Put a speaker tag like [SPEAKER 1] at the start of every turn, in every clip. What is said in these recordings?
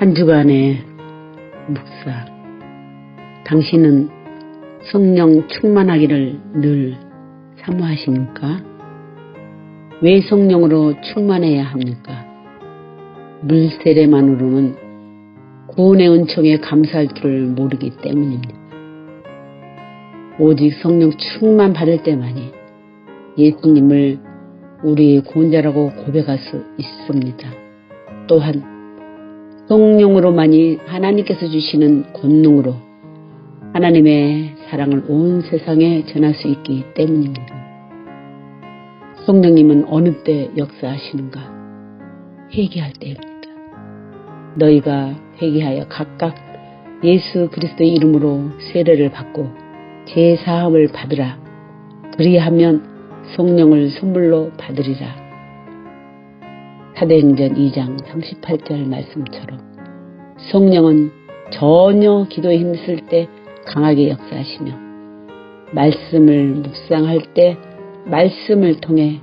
[SPEAKER 1] 한 주간의 묵사. 당신은 성령 충만하기를 늘 사모하십니까? 왜 성령으로 충만해야 합니까? 물 세례만으로는 구원의 은총에 감사할 줄을 모르기 때문입니다. 오직 성령 충만 받을 때만이 예수님을 우리의 구원자라고 고백할 수 있습니다. 또한 성령으로만이 하나님께서 주시는 권능으로 하나님의 사랑을 온 세상에 전할 수 있기 때문입니다. 성령님은 어느 때 역사하시는가? 회개할 때입니다. 너희가 회개하여 각각 예수 그리스도의 이름으로 세례를 받고 제 사함을 받으라. 그리하면 성령을 선물로 받으리라. 사도행전 2장 38절 말씀처럼 성령은 전혀 기도에 힘쓸 때 강하게 역사하시며 말씀을 묵상할 때 말씀을 통해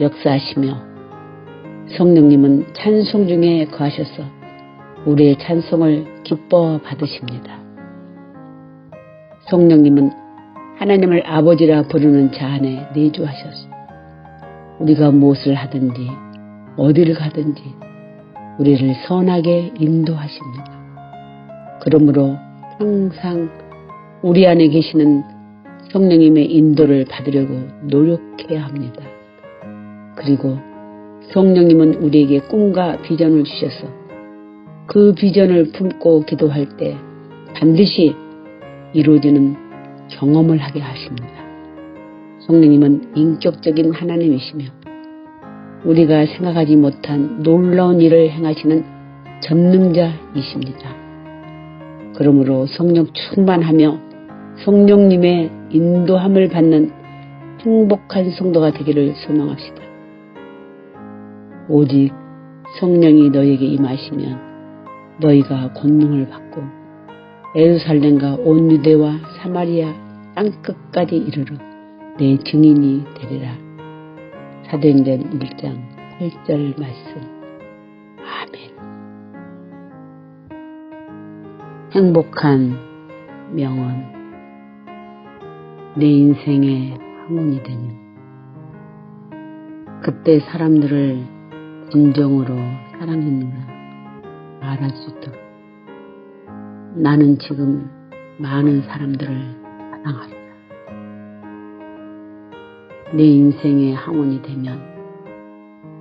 [SPEAKER 1] 역사하시며 성령님은 찬송 중에 거하셔서 우리의 찬송을 기뻐 받으십니다. 성령님은 하나님을 아버지라 부르는 자 안에 내주하셔서 우리가 무엇을 하든지 어디를 가든지 우리를 선하게 인도하십니다. 그러므로 항상 우리 안에 계시는 성령님의 인도를 받으려고 노력해야 합니다. 그리고 성령님은 우리에게 꿈과 비전을 주셔서 그 비전을 품고 기도할 때 반드시 이루어지는 경험을 하게 하십니다. 성령님은 인격적인 하나님이시며 우리가 생각하지 못한 놀라운 일을 행하시는 전능자이십니다. 그러므로 성령 충만하며 성령님의 인도함을 받는 행복한 성도가 되기를 소망합시다. 오직 성령이 너에게 임하시면 너희가 권능을 받고 에루살렘과 온 유대와 사마리아 땅끝까지 이르러 내 증인이 되리라. 사도행전 1장 8절 말씀. 아멘. 행복한 명언. 내 인생의 항문이 되면 그때 사람들을 진정으로 사랑했느냐 말할 수 있도록 나는 지금 많은 사람들을 사랑한다. 내 인생의 항원이 되면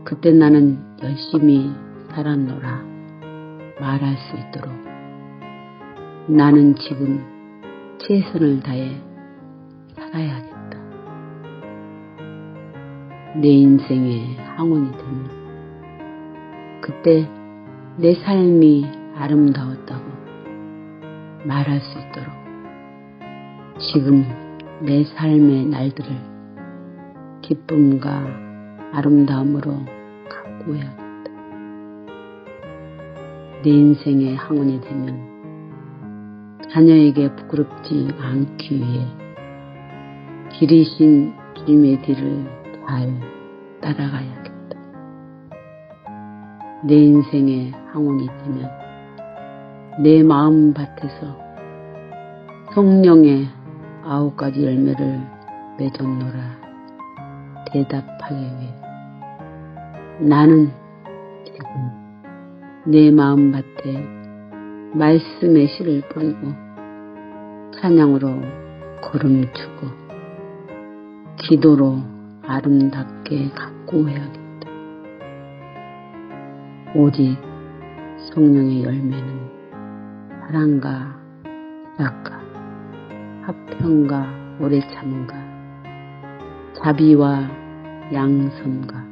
[SPEAKER 1] 그때 나는 열심히 살았노라 말할 수 있도록 나는 지금 최선을 다해 살아야겠다. 내 인생의 항원이 되면 그때 내 삶이 아름다웠다고 말할 수 있도록 지금 내 삶의 날들을 기쁨과 아름다움으로 가꾸어야겠다. 내 인생의 항원이 되면 자녀에게 부끄럽지 않기 위해 길이신 주님의 뒤를 잘 따라가야겠다. 내 인생의 항원이 되면 내 마음 밭에서 성령의 아홉 가지 열매를 맺었노라 대답하기 위해 나는 지금 내 마음 밭에 말씀의 씨를 뿌리고 찬양으로 걸음추고 기도로 아름답게 가꾸어야겠다. 오직 성령의 열매는 사랑과 약과 화평과 오래 참음과 자비와 양선과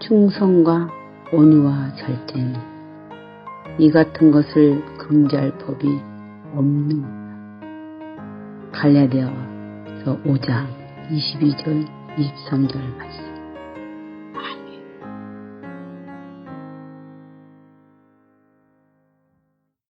[SPEAKER 1] 충성과 온유와 절제니 이 같은 것을 금지할 법이 없는 갈라디아서 5장 22절 23절 말씀